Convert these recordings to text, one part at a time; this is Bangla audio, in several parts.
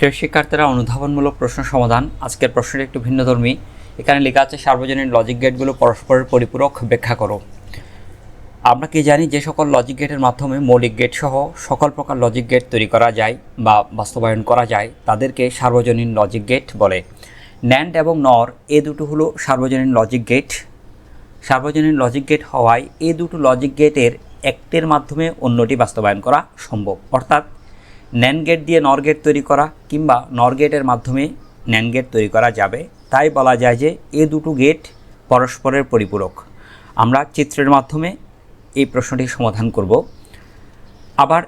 প্রিয় শিক্ষার্থীরা অনুধাবনমূলক প্রশ্ন সমাধান। আজকের প্রশ্নটি একটু ভিন্নধর্মী এখানে লেখা আছে, সার্বজনীন লজিক গেটগুলো পরস্পরের পরিপূরক ব্যাখ্যা করো। আমরা কি জানি যে সকল লজিক গেটের মাধ্যমে মৌলিক গেট সহ সকল প্রকার লজিক গেট তৈরি করা যায় বা বাস্তবায়ন করা যায়, তাদেরকে সার্বজনীন লজিক গেট বলে। ন্যান্ড এবং নর এ দুটো হলো সার্বজনীন লজিক গেট সার্বজনীন লজিক গেট হওয়ায় এ দুটো লজিক গেটের একটির মাধ্যমে অন্যটি বাস্তবায়ন করা সম্ভব। অর্থাৎ ন্যান গেট দিয়ে নর গেট তৈরি করা কিংবা নর গেটের মাধ্যমে ন্যান গেট তৈরি করা যাবে। তাই বলা যায় যে এ দুটো গেট পরস্পরের পরিপূরক। আমরা চিত্রের মাধ্যমে এই প্রশ্নটির সমাধান করব। আবার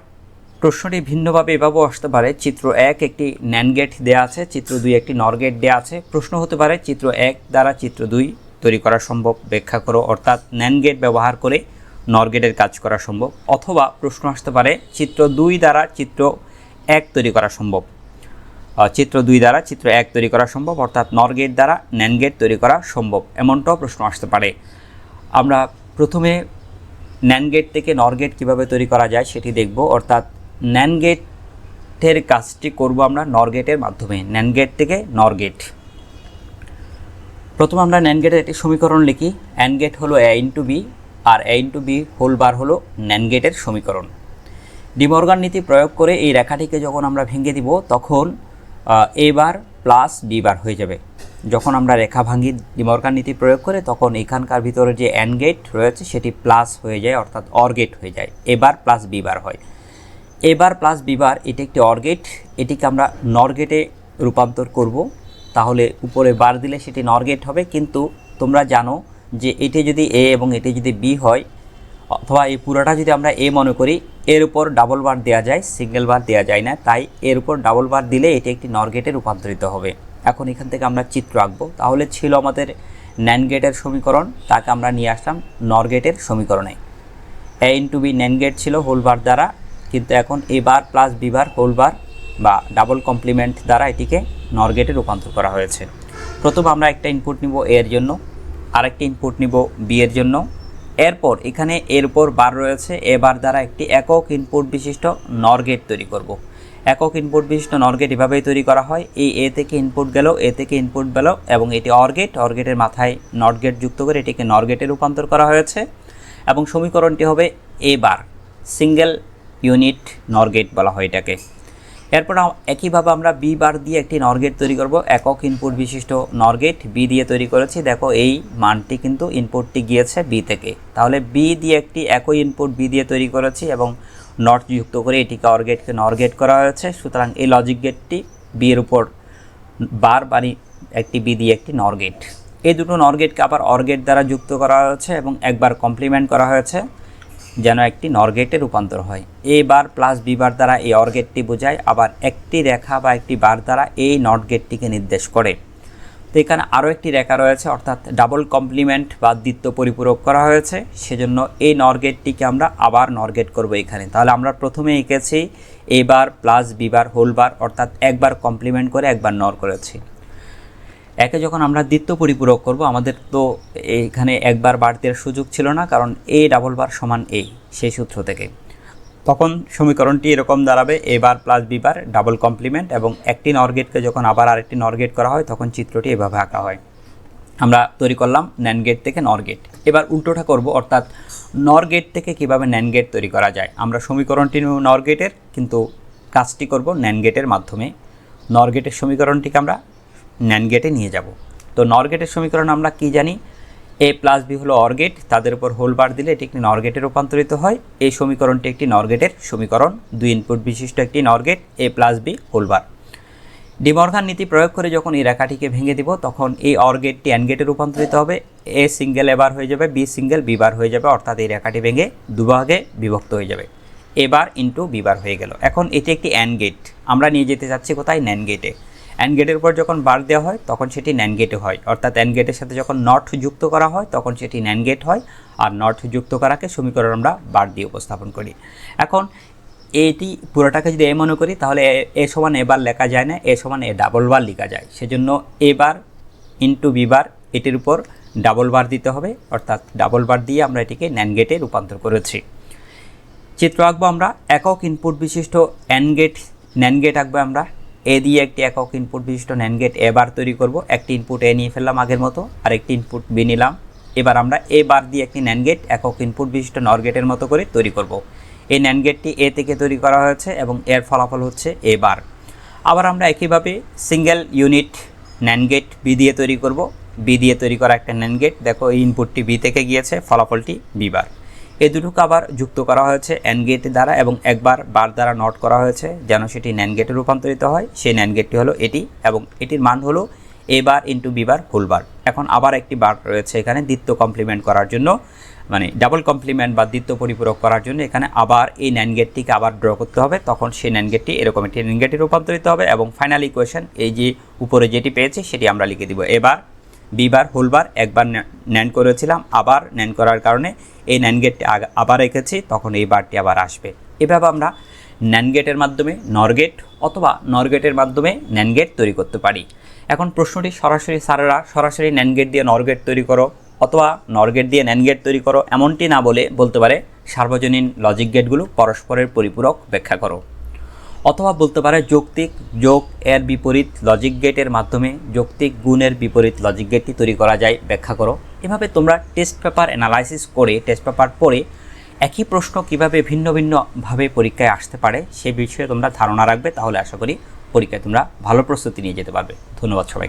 প্রশ্নটি ভিন্নভাবে এভাবেও আসতে পারে। চিত্র এক একটি ন্যান গেট দেওয়া আছে, চিত্র দুই একটি নর গেট দেওয়া আছে। প্রশ্ন হতে পারে, চিত্র এক দ্বারা চিত্র দুই তৈরি করা সম্ভব? ব্যাখ্যা করো। অর্থাৎ ন্যান গেট ব্যবহার করে নর গেটের কাজ করা সম্ভব। অথবা প্রশ্ন আসতে পারে, চিত্র দুই দ্বারা চিত্র এক তৈরি করা সম্ভব। চিত্র দুই দ্বারা চিত্র এক তৈরি করা সম্ভব, অর্থাৎ নর গেট দ্বারা ন্যান গেট তৈরি করা সম্ভব, এমনটাও প্রশ্ন আসতে পারে। আমরা প্রথমে ন্যান গেট থেকে নর গেট কীভাবে তৈরি করা যায় সেটি দেখব, অর্থাৎ ন্যান গেটের কাজটি করব আমরা নর গেটের মাধ্যমে, ন্যান গেট থেকে নর গেট। প্রথমে আমরা ন্যান গেটের একটি সমীকরণ লিখি অ্যান গেট হলো A into B, R A into B whole bar হলো ন্যান গেটের সমীকরণ। ডিমর্গান নীতি প্রয়োগ করে এই রেখাটিকে যখন আমরা ভেঙে দিব, তখন এ বার প্লাস বি বার হয়ে যাবে। যখন আমরা রেখা ভাঙি ডিমর্গান নীতি প্রয়োগ করে, তখন এখানকার ভিতরে যে অ্যান গেট রয়েছে, সেটি প্লাস হয়ে যায়, অর্থাৎ অর গেট হয়ে যায়। এবার প্লাস বি বার হয়। এবার প্লাস বিবার এটি একটি অর্গেট এটিকে আমরা নরগেটে রূপান্তর করব। তাহলে উপরে বার দিলে সেটি নরগেট হবে। কিন্তু তোমরা জানো যে এটি যদি এ এবং এটি যদি বি হয় অথবা এই পুরোটা যদি আমরা এ মনে করি, এর উপর ডাবল বার দেওয়া যায় সিঙ্গেল বার দেওয়া যায় না, তাই এর উপর ডাবল বার দিলে এটি একটি নরগেটে রূপান্তরিত হবে। এখন এখান থেকে আমরা চিত্র আঁকবো। তাহলে ছিল আমাদের ন্যান গেটের সমীকরণ, তাকে আমরা নিয়ে আসলাম নরগেটের সমীকরণে। A into B NAND gate ছিল হোল বার দ্বারা, কিন্তু এখন A bar plus B bar whole bar বা ডাবল কমপ্লিমেন্ট দ্বারা এটিকে নর গেটে রূপান্তর করা হয়েছে। প্রথম আমরা একটা ইনপুট নিব এর জন্য, আরেকটি ইনপুট নিব বি এর জন্য এরপর এখানে এর উপর বার রয়েছে। এ বার দ্বারা একটি একক ইনপুট বিশিষ্ট নর গেট তৈরি করব। একক ইনপুট বিশিষ্ট নর গেট এভাবেই তৈরি করা হয়। এই এ থেকে ইনপুট গেল, এ থেকে ইনপুট গেল এবং এটি অর গেট অর গেটের মাথায় নট গেট যুক্ত করে এটিকে নর গেটে রূপান্তর করা হয়েছে এবং সমীকরণটি হবে A bar. Single unit NOR gate বলা হয় এটাকে। এরপর একইভাবে আমরা বি বার দিয়ে একটি নরগেট তৈরি করব। একক ইনপুট বিশিষ্ট নরগেট বি দিয়ে তৈরি করেছি। দেখো, এই মানটি কিন্তু ইনপুটটি গিয়েছে বি থেকে। তাহলে বি দিয়ে একটি একই ইনপুট বি দিয়ে তৈরি করেছি এবং নট যুক্ত করে এটিকে অরগেটকে নরগেট করা হয়েছে। সুতরাং এই লজিক গেটটি বি এর উপর বার বাড়ি একটি বি দিয়ে একটি নরগেট। এই দুটো নরগেটকে আবার অরগেট দ্বারা যুক্ত করা হয়েছে এবং একবার কমপ্লিমেন্ট করা হয়েছে। যেন একটি নরগেটে রূপান্তর হয়। এ বার প্লাস বি বার দ্বারা এই অরগেটটি বোঝায়, আবার একটি রেখা বা একটি বার দ্বারা এই নট গেটটিকে নির্দেশ করে। তো এখানে আরও একটি রেখা রয়েছে, অর্থাৎ ডাবল কমপ্লিমেন্ট বা দ্বিত্ব পরিপূরক করা হয়েছে। সেজন্য এই নরগেটটিকে আমরা আবার নরগেট করব এখানে। তাহলে আমরা প্রথমে এঁকেছি, A bar plus B bar whole bar অর্থাৎ একবার কমপ্লিমেন্ট করে একবার নর করেছি। একে যখন আমরা দ্বিত্ব পরিপূরক করব, আমাদের তো এখানে একবার বার দেওয়ার সুযোগ ছিল না, কারণ এ ডাবল বার সমান এ সেই সূত্র থেকে। তখন সমীকরণটি এরকম দাঁড়াবে A bar plus B bar double complement এবং একটি নরগেটকে যখন আবার আরেকটি নরগেট করা হয়, তখন চিত্রটি এভাবে আঁকা হয়। আমরা তৈরি করলাম ন্যান গেট থেকে নর গেট এবার উল্টোটা করব, অর্থাৎ নর গেট থেকে কীভাবে ন্যান গেট তৈরি করা যায়। আমরা সমীকরণটি নেব নর গেটের কিন্তু কাজটি করব ন্যান গেটের মাধ্যমে। নর গেটের সমীকরণটিকে আমরা ন্যান গেটে নিয়ে যাব। তো নর গেটের সমীকরণ আমরা কি জানি? এ প্লাস বি হলো অর গেট তাদের উপর হোল বার দিলে এটি একটি নর গেটে রূপান্তরিত হয়। এই সমীকরণটি একটি নর গেটের সমীকরণ। দুই ইনপুট বিশিষ্ট একটি NOR gate A plus B whole bar De Morgan নীতি প্রয়োগ করে যখন এই রেখাটিকে ভেঙে দিব, তখন এই অর গেটটি অ্যান গেটে রূপান্তরিত হবে। এ সিঙ্গেল এবার হয়ে যাবে বি সিঙ্গেল বি বার হয়ে যাবে, অর্থাৎ এই রেখাটি ভেঙে দুভাগে বিভক্ত হয়ে যাবে। এবার ইন্টু বিবার হয়ে গেল। এখন এটি একটি অ্যান গেট আমরা নিয়ে যেতে চাচ্ছি কোথায়? ন্যান গেটে অ্যান গেটের উপর যখন বার দেওয়া হয়, তখন সেটি ন্যান গেটে হয়। অর্থাৎ অ্যান গেটের সাথে যখন নট যুক্ত করা হয়, তখন সেটি ন্যান গেট হয়। আর নট যুক্ত করাকে সমীকরণ আমরা বার দিয়ে উপস্থাপন করি। এখন এটি পুরোটাকে যদি এ মনে করি, তাহলে এ- সমান এবার লেখা যায় না। এ সমান এ ডাবল বার লেখা যায়। সেজন্য এবার ইন্টু বি বার এটির উপর ডাবল বার দিতে হবে। অর্থাৎ ডাবল বার দিয়ে আমরা এটিকে ন্যান গেটে রূপান্তর করেছি। চিত্র আঁকবো আমরা। একক ইনপুট বিশিষ্ট অ্যান গেট ন্যান গেট আঁকবো আমরা। এ দিয়ে একটি একক ইনপুট বিশিষ্ট ন্যান গেট এ বার তৈরি করব। একটি ইনপুট এ নিয়ে ফেললাম আগের মতো, আর একটি ইনপুট বি নিলাম। এবার আমরা এ বার দিয়ে একটি ন্যান গেট একক ইনপুট বিশিষ্ট নর গেটের মতো করে তৈরি করব। এই ন্যান গেটটি এ থেকে তৈরি করা হয়েছে এবং এর ফলাফল হচ্ছে এ বার। আবার আমরা একইভাবে single unit NAND gate B দিয়ে তৈরি করব। বি দিয়ে তৈরি করা একটা ন্যান গেট দেখো এই ইনপুটটি বি থেকে গিয়েছে, ফলাফলটি বি বার। এই দুটোকে আবার যুক্ত করা হয়েছে অ্যান গেট দ্বারা এবং একবার বার দ্বারা নট করা হয়েছে যেন সেটি ন্যান গেটে রূপান্তরিত হয়। সেই ন্যান গেটটি হলো এটি এবং এটির মান হলো A bar into B bar whole bar এখন আবার একটি বার রয়েছে এখানে দ্বিত্ব কমপ্লিমেন্ট করার জন্য মানে ডাবল কমপ্লিমেন্ট বা দ্বিত্ব পরিপূরক করার জন্য এখানে আবার এই ন্যান গেটটিকে আবার ড্র করতে হবে। তখন সেই ন্যান গেটটি এরকম একটি ন্যান গেটে রূপান্তরিত হবে এবং ফাইনাল ইকুয়েশন এই যে উপরে যেটি পেয়েছে সেটি আমরা লিখে দিব এবার বিবার, হোলবার একবার ন্যান করেছিলাম, আবার ন্যান করার কারণে এই ন্যান গেটটি আবার রেখেছি, তখন এই বারটি আবার আসবে। এভাবে আমরা ন্যান গেটের মাধ্যমে নরগেট অথবা নরগেটের মাধ্যমে ন্যান গেট তৈরি করতে পারি। এখন প্রশ্নটি, সরাসরি স্যারেরা সরাসরি ন্যান গেট দিয়ে নরগেট তৈরি করো অথবা নরগেট দিয়ে ন্যান গেট তৈরি করো, এমনটি না বলে বলতে পারে, সার্বজনীন লজিক গেটগুলো পরস্পরের পরিপূরক ব্যাখ্যা করো। অথবা বলতে পারে যৌক্তিক যোগ এর বিপরীত লজিক গেটের মাধ্যমে যৌক্তিক গুণের বিপরীত লজিক গেটটি তৈরি করা যায়। ব্যাখ্যা করো। এভাবে তোমরা টেস্ট পেপার অ্যানালাইসিস করে টেস্ট পেপার পড়ে একই প্রশ্ন কীভাবে ভিন্ন ভিন্নভাবে পরীক্ষায় আসতে পারে সে বিষয়ে তোমরা ধারণা রাখবে, তাহলে আশা করি পরীক্ষায় তোমরা ভালো প্রস্তুতি নিয়ে যেতে পারবে। ধন্যবাদ সবাইকে।